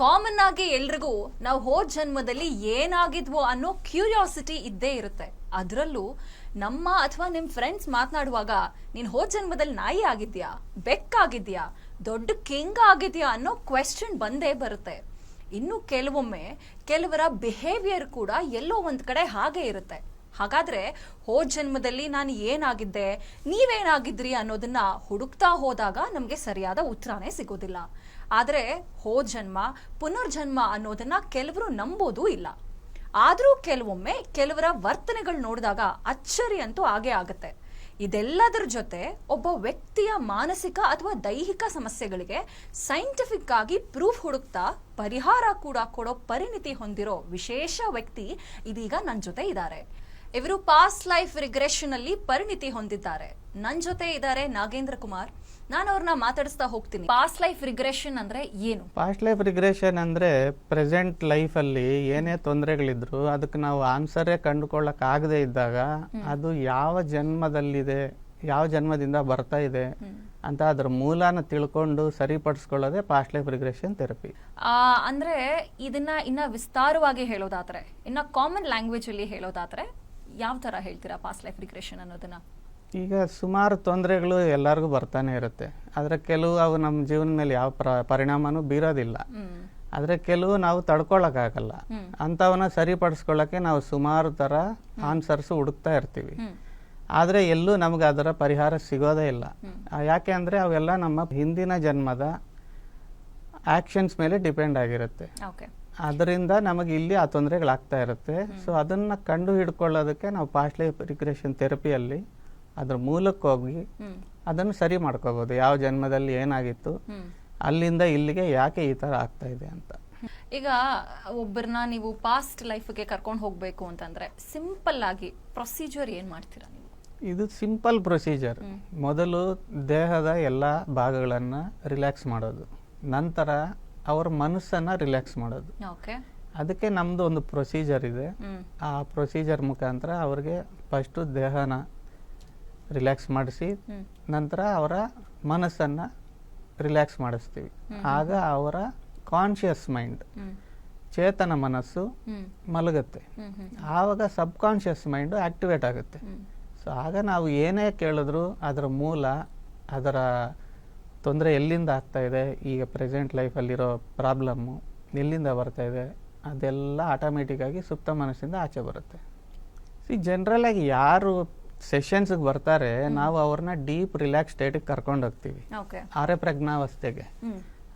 Common ಆಗಿ ಎಲ್ರಿಗೂ ನಾವು ಹೋದ ಜನ್ಮದಲ್ಲಿ ಏನಾಗಿದ್ವೋ ಅನ್ನೋ ಕ್ಯೂರಿಯಾಸಿಟಿ ಇದ್ದೇ ಇರುತ್ತೆ. ಅದರಲ್ಲೂ ನಮ್ಮ ಅಥವಾ ನಿಮ್ಮ ಫ್ರೆಂಡ್ಸ್ ಮಾತನಾಡುವಾಗ, ನೀನು ಹೋದ ಜನ್ಮದಲ್ಲಿ ನಾಯಿ ಆಗಿದ್ಯಾ? ಬೆಕ್ಕಾಗಿದ್ಯಾ ದೊಡ್ಡ ಕಿಂಗ್ ಆಗಿದ್ಯಾ? ಅನ್ನೋ ಕ್ವೆಶ್ಚನ್ ಬಂದೇ ಬರುತ್ತೆ. ಇನ್ನು ಕೆಲವೊಮ್ಮೆ ಕೆಲವರ ಬಿಹೇವಿಯರ್ ಕೂಡ ಎಲ್ಲೋ ಒಂದು ಕಡೆ ಹಾಗೆ ಇರುತ್ತೆ. ಹಾಗಾದ್ರೆ ಹೋದ ಜನ್ಮದಲ್ಲಿ ನಾನು ಏನಾಗಿದ್ದೆ? ನೀವೇನಾಗಿದ್ರಿ ಅನ್ನೋದನ್ನ ಹುಡುಕ್ತಾ ಹೋದಾಗ ನಮಗೆ ಸರಿಯಾದ ಉತ್ತರನೇ ಸಿಗೋದಿಲ್ಲ. ಆದ್ರೆ ಹೋದ ಜನ್ಮ ಪುನರ್ಜನ್ಮ ಅನ್ನೋದನ್ನ ಕೆಲವರು ನಂಬೋದೂ ಇಲ್ಲ. ಆದರೂ ಕೆಲವೊಮ್ಮೆ ಕೆಲವರ ವರ್ತನೆಗಳು ನೋಡಿದಾಗ ಅಚ್ಚರಿ ಅಂತೂ ಆಗೇ ಆಗುತ್ತೆ. ಇದೆಲ್ಲದರ ಜೊತೆ ಒಬ್ಬ ವ್ಯಕ್ತಿಯ ಮಾನಸಿಕ ಅಥವಾ ದೈಹಿಕ ಸಮಸ್ಯೆಗಳಿಗೆ ಸೈಂಟಿಫಿಕ್ ಆಗಿ ಪ್ರೂಫ್ ಹುಡುಕ್ತಾ ಪರಿಹಾರ ಕೂಡ ಕೊಡೋ ಪರಿಣಿತಿ ಹೊಂದಿರೋ ವಿಶೇಷ ವ್ಯಕ್ತಿ ಇದೀಗ ನನ್ನ ಜೊತೆ ಇದ್ದಾರೆ ಇವರು ಪಾಸ್ಟ್ ಲೈಫ್ ರಿಗ್ರೆಷನ್ ಅಲ್ಲಿ ಪರಿಣಿತಿ ಹೊಂದಿದ್ದಾರೆ. ನನ್ನ ಜೊತೆ ಇದ್ದಾರೆ ನಾಗೇಂದ್ರ ಕುಮಾರ್. ನಾನು ಅವ್ರನ್ನ ಮಾತಾಡಿಸ್ತಾ ಹೋಗ್ತೀನಿ. ಪಾಸ್ಟ್ ಲೈಫ್ ರಿಗ್ರೆಷನ್ ಅಂದ್ರೆ ಏನು? ಪಾಸ್ಟ್ ಲೈಫ್ ರಿಗ್ರೆಷನ್ ಅಂದ್ರೆ ಪ್ರೆಸೆಂಟ್ ಲೈಫ್ ಅಲ್ಲಿ ಏನೇ ತೊಂದರೆಗಳಿದ್ರು ಅದಕ್ಕೆ ನಾವು ಆನ್ಸರೇ ಕಂಡುಕೊಳ್ಳಕ್ ಆಗದೆ ಇದ್ದಾಗ ಅದು ಯಾವ ಜನ್ಮದಲ್ಲಿದೆ ಯಾವ ಜನ್ಮದಿಂದ ಬರ್ತಾ ಇದೆ ಅಂತ ಅದ್ರ ಮೂಲನ ತಿಳ್ಕೊಂಡು ಸರಿಪಡಿಸ್ಕೊಳ್ಳೋದೇ ಪಾಸ್ಟ್ ಲೈಫ್ ರಿಗ್ರೆಷನ್ ಥೆರಪಿ ಆ, ಅಂದ್ರೆ ಇದನ್ನ ಇನ್ನ ವಿಸ್ತಾರವಾಗಿ ಹೇಳೋದಾದ್ರೆ ಇನ್ನ ಕಾಮನ್ ಲ್ಯಾಂಗ್ವೇಜ್ ಅಲ್ಲಿ ಹೇಳೋದಾದ್ರೆ ಯಾವ ತರ ಹೇಳ್ತೀರಾ ಪಾಸ್ಟ್ ಲೈಫ್ ರಿಗ್ರೆಷನ್ ಅನ್ನೋದನ್ನ? ಈಗ ಸುಮಾರು ತೊಂದರೆಗಳು ಎಲ್ಲರಿಗೂ ಬರ್ತಾನೆ ಇರುತ್ತೆ. ಆದರೆ ಕೆಲವು ಅವು ನಮ್ಮ ಜೀವನ ಮೇಲೆ ಯಾವ ಪ್ರ ಪರಿಣಾಮನೂ ಬೀರೋದಿಲ್ಲ. ಆದರೆ ಕೆಲವು ನಾವು ತಡ್ಕೊಳಕ್ಕಾಗಲ್ಲ. ಅಂಥವನ್ನ ಸರಿಪಡಿಸ್ಕೊಳ್ಳೋಕ್ಕೆ ನಾವು ಸುಮಾರು ಥರ ಆನ್ಸರ್ಸ್ ಹುಡುಕ್ತಾ ಇರ್ತೀವಿ. ಆದರೆ ಎಲ್ಲೂ ನಮಗೆ ಅದರ ಪರಿಹಾರ ಸಿಗೋದೇ ಇಲ್ಲ. ಯಾಕೆ ಅಂದರೆ ಅವೆಲ್ಲ ನಮ್ಮ ಹಿಂದಿನ ಜನ್ಮದ ಆ್ಯಕ್ಷನ್ಸ್ ಮೇಲೆ ಡಿಪೆಂಡ್ ಆಗಿರುತ್ತೆ. ಅದರಿಂದ ನಮಗೆ ಇಲ್ಲಿ ಆ ತೊಂದರೆಗಳಾಗ್ತಾ ಇರುತ್ತೆ. ಸೊ ಅದನ್ನು ಕಂಡು ಹಿಡ್ಕೊಳ್ಳೋದಕ್ಕೆ ನಾವು ಪಾಸ್ಟ್ ಲೈಫ್ ರಿಗ್ರೆಷನ್ ಥೆರಪಿಯಲ್ಲಿ ಅದ್ರ ಮೂಲಕ್ಕೆ ಹೋಗಿ ಅದನ್ನು ಸರಿ ಮಾಡ್ಕೋಬೋದು. ಯಾವ ಜನ್ಮದಲ್ಲಿ ಏನಾಗಿತ್ತು ಅಲ್ಲಿಂದ ಇಲ್ಲಿಗೆ ಯಾಕೆ ಈ ಥರ ಆಗ್ತಾ ಇದೆ ಅಂತ. ಈಗ ಒಬ್ಬರನ್ನ ನೀವು ಪಾಸ್ಟ್ ಲೈಫ್ಗೆ ಕರ್ಕೊಂಡು ಹೋಗ್ಬೇಕು ಅಂತಂದ್ರೆ ಸಿಂಪಲ್ ಆಗಿ ಪ್ರೊಸೀಜರ್ ಏನ್ ಮಾಡ್ತೀರಾ ನೀವು? ಇದು ಸಿಂಪಲ್ ಪ್ರೊಸೀಜರ್ ಮೊದಲು ದೇಹದ ಎಲ್ಲ ಭಾಗಗಳನ್ನು ರಿಲ್ಯಾಕ್ಸ್ ಮಾಡೋದು. ನಂತರ ಅವ್ರ ಮನಸ್ಸನ್ನು ರಿಲ್ಯಾಕ್ಸ್ ಮಾಡೋದು. ಓಕೆ ಅದಕ್ಕೆ ನಮ್ಮದು ಒಂದು ಪ್ರೊಸೀಜರ್ ಇದೆ. ಆ ಪ್ರೊಸೀಜರ್ ಮುಖಾಂತರ ಅವ್ರಿಗೆ ಫಸ್ಟ್ ದೇಹನ ರಿಲ್ಯಾಕ್ಸ್ ಮಾಡಿಸಿ ನಂತರ ಅವರ ಮನಸ್ಸನ್ನು ರಿಲ್ಯಾಕ್ಸ್ ಮಾಡಿಸ್ತೀವಿ. ಆಗ ಅವರ ಕಾನ್ಷಿಯಸ್ ಮೈಂಡ್ ಚೇತನ ಮನಸ್ಸು ಮಲಗುತ್ತೆ. ಆವಾಗ ಸಬ್ ಕಾನ್ಷಿಯಸ್ ಮೈಂಡು ಆಕ್ಟಿವೇಟ್ ಆಗುತ್ತೆ. ಸೊ ಆಗ ನಾವು ಏನೇ ಕೇಳಿದ್ರು ಅದರ ಮೂಲ ಅದರ ತೊಂದರೆ ಎಲ್ಲಿಂದ ಆಗ್ತಾ ಇದೆ ಈಗ ಪ್ರೆಸೆಂಟ್ ಲೈಫಲ್ಲಿರೋ ಪ್ರಾಬ್ಲಮ್ಮು ಎಲ್ಲಿಂದ ಬರ್ತಾ ಇದೆ ಅದೆಲ್ಲ ಆಟೋಮೆಟಿಕ್ಕಾಗಿ ಸುಪ್ತ ಮನಸ್ಸಿಂದ ಆಚೆ ಬರುತ್ತೆ. ಸಿ ಜನರಲಾಗಿ ಯಾರು ಸೆಷನ್ಸ್ಗೆ ಬರ್ತಾರೆ ನಾವು ಅವ್ರನ್ನ ಡೀಪ್ ರಿಲ್ಯಾಕ್ಸ್ ಸ್ಟೇಟಿಗೆ ಕರ್ಕೊಂಡು ಹೋಗ್ತೀವಿ. ಆರೆ ಪ್ರಜ್ಞಾವಸ್ಥೆಗೆ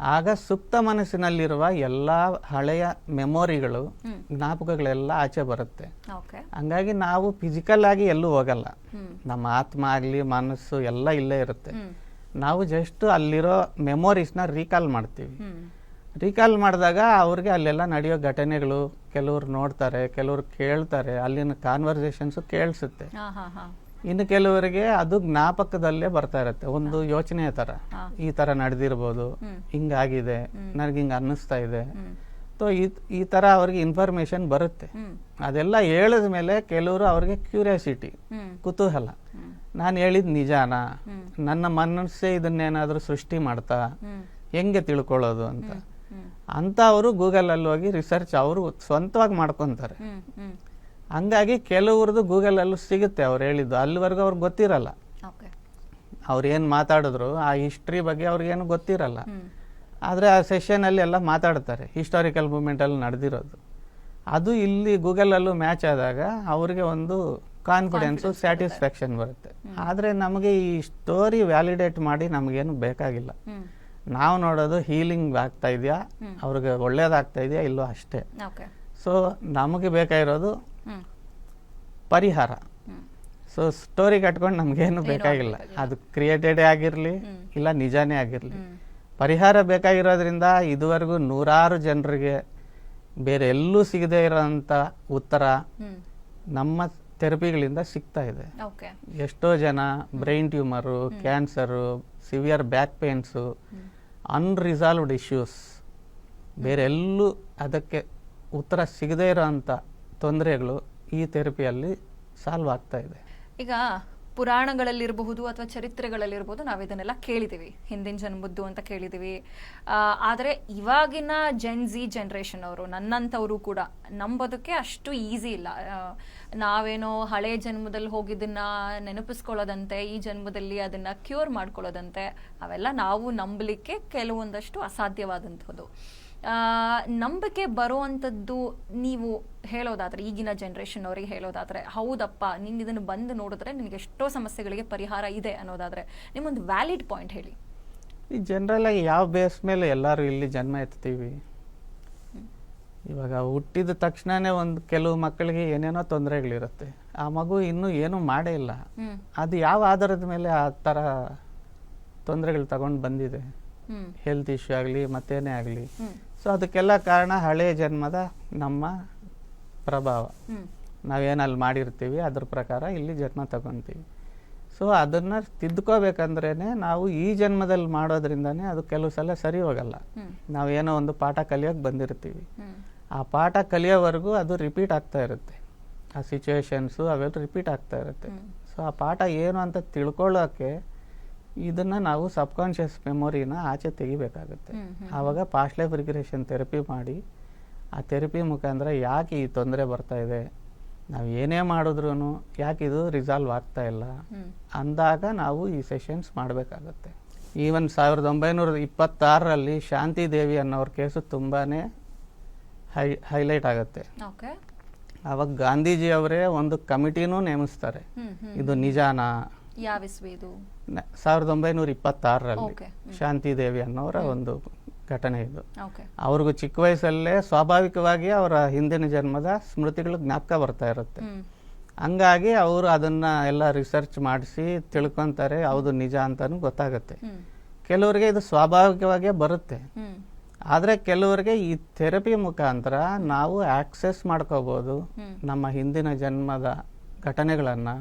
ಆಗ ಸುಪ್ತ ಮನಸ್ಸಿನಲ್ಲಿರುವ ಎಲ್ಲ ಹಳೆಯ ಮೆಮೊರಿಗಳು. ಜ್ಞಾಪಕಗಳೆಲ್ಲ ಆಚೆ ಬರುತ್ತೆ. ಹಂಗಾಗಿ ನಾವು ಫಿಸಿಕಲ್ ಆಗಿ ಎಲ್ಲೂ ಹೋಗಲ್ಲ. ನಮ್ಮ ಆತ್ಮ ಆಗಲಿ ಮನಸ್ಸು ಎಲ್ಲ ಇಲ್ಲೇ ಇರುತ್ತೆ. ನಾವು ಜಸ್ಟ್ ಅಲ್ಲಿರೋ ಮೆಮೊರೀಸ್ನ ರೀಕಾಲ್ ಮಾಡ್ತೀವಿ. ರೀಕಾಲ್ ಮಾಡಿದಾಗ ಅವ್ರಿಗೆ ಅಲ್ಲೆಲ್ಲ ನಡೆಯೋ ಘಟನೆಗಳು ಕೆಲವ್ರು ನೋಡ್ತಾರೆ ಕೆಲವ್ರು ಕೇಳ್ತಾರೆ ಅಲ್ಲಿನ ಕಾನ್ವರ್ಸೇಷನ್ಸು ಕೇಳಿಸುತ್ತೆ. ಇನ್ನು ಕೆಲವರಿಗೆ ಅದು ಜ್ಞಾಪಕದಲ್ಲೇ ಬರ್ತಾ ಇರುತ್ತೆ. ಒಂದು ಯೋಚನೆಯ ತರ ಈ ತರ ನಡೆದಿರ್ಬೋದು. ಹಿಂಗಾಗಿದೆ ನನಗೆ ಹಿಂಗೆ ಅನ್ನಿಸ್ತಾ ಇದೆ. ಸೊ ಈ ಈ ಥರ ಅವ್ರಿಗೆ ಇನ್ಫಾರ್ಮೇಶನ್ ಬರುತ್ತೆ. ಅದೆಲ್ಲ ಹೇಳಿದ ಮೇಲೆ ಕೆಲವರು ಅವ್ರಿಗೆ ಕ್ಯೂರಿಯಾಸಿಟಿ ಕುತೂಹಲ. ನಾನು ಹೇಳಿದ ನಿಜಾನ? ನನ್ನ ಮನಸ್ಸೇ ಇದನ್ನೇನಾದರೂ ಸೃಷ್ಟಿ ಮಾಡ್ತಾ? ಹೆಂಗೆ ತಿಳ್ಕೊಳ್ಳೋದು ಅಂತ? ಅವರು ಗೂಗಲಲ್ಲಿ ಹೋಗಿ ರಿಸರ್ಚ್ ಅವರು ಸ್ವಂತವಾಗಿ ಮಾಡ್ಕೊತಾರೆ. ಹಂಗಾಗಿ ಕೆಲವ್ರದ್ದು ಗೂಗಲಲ್ಲೂ ಸಿಗುತ್ತೆ ಅವ್ರು ಹೇಳಿದ್ದು. ಅಲ್ಲಿವರೆಗೂ ಅವ್ರಿಗೆ ಗೊತ್ತಿರಲ್ಲ. ಅವ್ರು ಏನು ಮಾತಾಡಿದ್ರು ಆ ಹಿಸ್ಟ್ರಿ ಬಗ್ಗೆ ಅವ್ರಿಗೇನು ಗೊತ್ತಿರಲ್ಲ. ಆದರೆ ಆ ಸೆಷನಲ್ಲಿ ಎಲ್ಲ ಮಾತಾಡ್ತಾರೆ ಹಿಸ್ಟಾರಿಕಲ್ ಮೂಮೆಂಟಲ್ಲಿ ನಡೆದಿರೋದು. ಅದು ಇಲ್ಲಿ ಗೂಗಲಲ್ಲೂ ಮ್ಯಾಚ್ ಆದಾಗ ಅವ್ರಿಗೆ ಒಂದು ಕಾನ್ಫಿಡೆನ್ಸು ಸ್ಯಾಟಿಸ್ಫ್ಯಾಕ್ಷನ್ ಬರುತ್ತೆ. ಆದರೆ ನಮಗೆ ಈ ಸ್ಟೋರಿ ವ್ಯಾಲಿಡೇಟ್ ಮಾಡಿ ನಮಗೇನು ಬೇಕಾಗಿಲ್ಲ. ನಾವು ನೋಡೋದು ಹೀಲಿಂಗ್ ಆಗ್ತಾ ಇದೆಯಾ? ಅವ್ರಿಗೆ ಒಳ್ಳೇದಾಗ್ತಾ ಇದೆಯಾ? ಇಲ್ಲೋ ಅಷ್ಟೇ. ಸೊ ನಮಗೆ ಬೇಕಾಗಿರೋದು ಪರಿಹಾರ. ಸೊ ಸ್ಟೋರಿ ಕಟ್ಕೊಂಡು ನಮಗೇನು ಬೇಕಾಗಿಲ್ಲ. ಅದು ಕ್ರಿಯೇಟೆಡೇ ಆಗಿರಲಿ ಇಲ್ಲ ನಿಜಾನೇ ಆಗಿರಲಿ. ಪರಿಹಾರ ಬೇಕಾಗಿರೋದ್ರಿಂದ ಇದುವರೆಗೂ ನೂರಾರು ಜನರಿಗೆ ಬೇರೆ ಎಲ್ಲೂ ಸಿಗದೇ ಇರೋಂಥ ಉತ್ತರ ನಮ್ಮ ಥೆರಪಿಗಳಿಂದ ಸಿಗ್ತಾ ಇದೆ. ಎಷ್ಟೋ ಜನ brain tumour cancer severe back pains unresolved issues ಬೇರೆ ಎಲ್ಲೂ ಅದಕ್ಕೆ ಉತ್ತರ ಸಿಗದೇ ಇರೋಂಥ ತೊಂದರೆಗಳು ಈ ಥೆರಪಿಯಲ್ಲಿ ಸಾಲ್ವ್ ಆಗ್ತಾ ಇದೆ. ಈಗ ಪುರಾಣಗಳಲ್ಲಿರಬಹುದು ಅಥವಾ ಚರಿತ್ರೆಗಳಲ್ಲಿರಬಹುದು ನಾವು ಇದನ್ನೆಲ್ಲ ಕೇಳಿದ್ದೀವಿ. ಹಿಂದಿನ ಜನ್ಮದ್ದು ಅಂತ ಕೇಳಿದ್ದೀವಿ. ಆದರೆ ಇವಾಗಿನ ಜೆನ್ ಜಿ ಜನ್ರೇಷನ್ ಅವರು, ನನ್ನಂಥವರು ಕೂಡ ನಂಬೋದಕ್ಕೆ ಅಷ್ಟು ಈಸಿ ಇಲ್ಲ. ನಾವೇನೋ ಹಳೆ ಜನ್ಮದಲ್ಲಿ ಹೋಗಿದ್ದನ್ನ ನೆನಪಿಸ್ಕೊಳ್ಳೋದಂತೆ, ಈ ಜನ್ಮದಲ್ಲಿ ಅದನ್ನ ಕ್ಯೂರ್ ಮಾಡ್ಕೊಳ್ಳೋದಂತೆ, ಅವೆಲ್ಲ ನಾವು ನಂಬಲಿಕ್ಕೆ ಕೆಲವೊಂದಷ್ಟು ಅಸಾಧ್ಯವಾದಂಥದ್ದು. ನಂಬಿಕೆ ಬರುವಂಥದ್ದು ನೀವು ಹೇಳೋದಾದ್ರೆ ಈಗಿನ ಜನ್ರೇಷನ್ ಅವರಿಗೆ ಹೇಳೋದಾದ್ರೆ ಹೌದಪ್ಪ ನೀನು ಇದನ್ನು ಬಂದು ನೋಡಿದ್ರೆ ನಿಮಗೆ ಎಷ್ಟೋ ಸಮಸ್ಯೆಗಳಿಗೆ ಪರಿಹಾರ ಇದೆ ಅನ್ನೋದಾದ್ರೆ ನಿಮ್ಮೊಂದು ವ್ಯಾಲಿಡ್ ಪಾಯಿಂಟ್ ಹೇಳಿ. ಈ ಜನರಲ್ ಆಗಿ ಯಾವ ಬೇಸ್ ಮೇಲೆ ಎಲ್ಲರೂ ಇಲ್ಲಿ ಜನ್ಮ ಎತ್ತೀವಿ? ಇವಾಗ ಹುಟ್ಟಿದ ತಕ್ಷಣನೇ ಒಂದು ಕೆಲವು ಮಕ್ಕಳಿಗೆ ಏನೇನೋ ತೊಂದರೆಗಳಿರುತ್ತೆ. ಆ ಮಗು ಇನ್ನೂ ಏನೂ ಮಾಡೇ ಇಲ್ಲ. ಅದು ಯಾವ ಆಧಾರದ ಮೇಲೆ ಆ ಥರ ತೊಂದರೆಗಳು ತಗೊಂಡು ಬಂದಿದೆ? ಹೆಲ್ತ್ ಇಶ್ಯೂ ಆಗಲಿ ಮತ್ತೇನೇ ಆಗಲಿ. ಸೊ ಅದಕ್ಕೆಲ್ಲ ಕಾರಣ ಹಳೆಯ ಜನ್ಮದ ನಮ್ಮ ಪ್ರಭಾವ. ನಾವೇನಲ್ಲಿ ಮಾಡಿರ್ತೀವಿ ಅದ್ರ ಪ್ರಕಾರ ಇಲ್ಲಿ ಜನ್ಮ ತಗೊತೀವಿ. ಸೊ ಅದನ್ನು ತಿದ್ದುಕೋಬೇಕಂದ್ರೇ ನಾವು ಈ ಜನ್ಮದಲ್ಲಿ ಮಾಡೋದ್ರಿಂದನೇ ಅದು ಕೆಲವು ಸಲ ಸರಿ ಹೋಗಲ್ಲ. ನಾವೇನೋ ಒಂದು ಪಾಠ ಕಲಿಯೋಕೆ ಬಂದಿರ್ತೀವಿ. ಆ ಪಾಠ ಕಲಿಯೋವರೆಗೂ ಅದು ರಿಪೀಟ್ ಆಗ್ತಾ ಇರುತ್ತೆ. ಆ ಸಿಚುವೇಶನ್ಸು ಅವೆಲ್ಲ ರಿಪೀಟ್ ಆಗ್ತಾ ಇರುತ್ತೆ. ಸೊ ಆ ಪಾಠ ಏನು ಅಂತ ತಿಳ್ಕೊಳ್ಳೋಕೆ ಇದನ್ನು ನಾವು ಸಬ್ಕಾನ್ಷಿಯಸ್ ಮೆಮೊರಿನ ಆಚೆ ತೆಗಿಬೇಕಾಗುತ್ತೆ. ಆವಾಗ ಪಾಸ್ಟ್ ಲೈಫ್ ರಿಗ್ರೆಷನ್ ಥೆರಪಿ ಮಾಡಿ ಆ ಥೆರಪಿ ಮುಖಾಂತರ ಯಾಕೆ ಈ ತೊಂದರೆ ಬರ್ತಾ ಇದೆ ನಾವು ಏನೇ ಮಾಡಿದ್ರೂ ಯಾಕೆ ಇದು ರಿಸಾಲ್ವ್ ಆಗ್ತಾ ಇಲ್ಲ ಅಂದಾಗ ನಾವು ಈ ಸೆಷನ್ಸ್ ಮಾಡಬೇಕಾಗತ್ತೆ. ಈವನ್ ಸಾವಿರದ ಒಂಬೈನೂರ ಇಪ್ಪತ್ತಾರರಲ್ಲಿ ಶಾಂತಿ ದೇವಿ ಅನ್ನೋರ ಕೇಸು ತುಂಬಾ ಹೈ ಹೈಲೈಟ್ ಆಗುತ್ತೆ. ಅವಾಗ ಆವಾಗ ಗಾಂಧೀಜಿ ಅವರೇ ಒಂದು ಕಮಿಟಿನೂ ನೇಮಿಸ್ತಾರೆ. ಇದು ನಿಜಾನಾ? ಸಾವಿರದ ಒಂಬೈನೂರ ಇಪ್ಪತ್ತಾರರಲ್ಲಿ ಶಾಂತಿದೇವಿ ಶಾಂತಿ ದೇವಿ ಅನ್ನೋರ ಒಂದು ಘಟನೆ ಇದು. ಅವ್ರಿಗೂ ಚಿಕ್ಕ ವಯಸ್ಸಲ್ಲೇ ಸ್ವಾಭಾವಿಕವಾಗಿ ಅವರ ಹಿಂದಿನ ಜನ್ಮದ ಸ್ಮೃತಿಗಳು ಜ್ಞಾಪಕ ಬರ್ತಾ ಇರುತ್ತೆ. ಹಂಗಾಗಿ ಅವರು ಅದನ್ನ ಎಲ್ಲ ರಿಸರ್ಚ್ ಮಾಡಿಸಿ ತಿಳ್ಕೊಂತಾರೆ ಹೌದು ನಿಜ ಅಂತಾನು ಗೊತ್ತಾಗುತ್ತೆ. ಕೆಲವರಿಗೆ ಇದು ಸ್ವಾಭಾವಿಕವಾಗೇ ಬರುತ್ತೆ. ಆದರೆ ಕೆಲವರಿಗೆ ಈ ಥೆರಪಿ ಮುಖಾಂತರ ನಾವು ಆಕ್ಸೆಸ್ ಮಾಡ್ಕೋಬೋದು ನಮ್ಮ ಹಿಂದಿನ ಜನ್ಮದ ಘಟನೆಗಳನ್ನು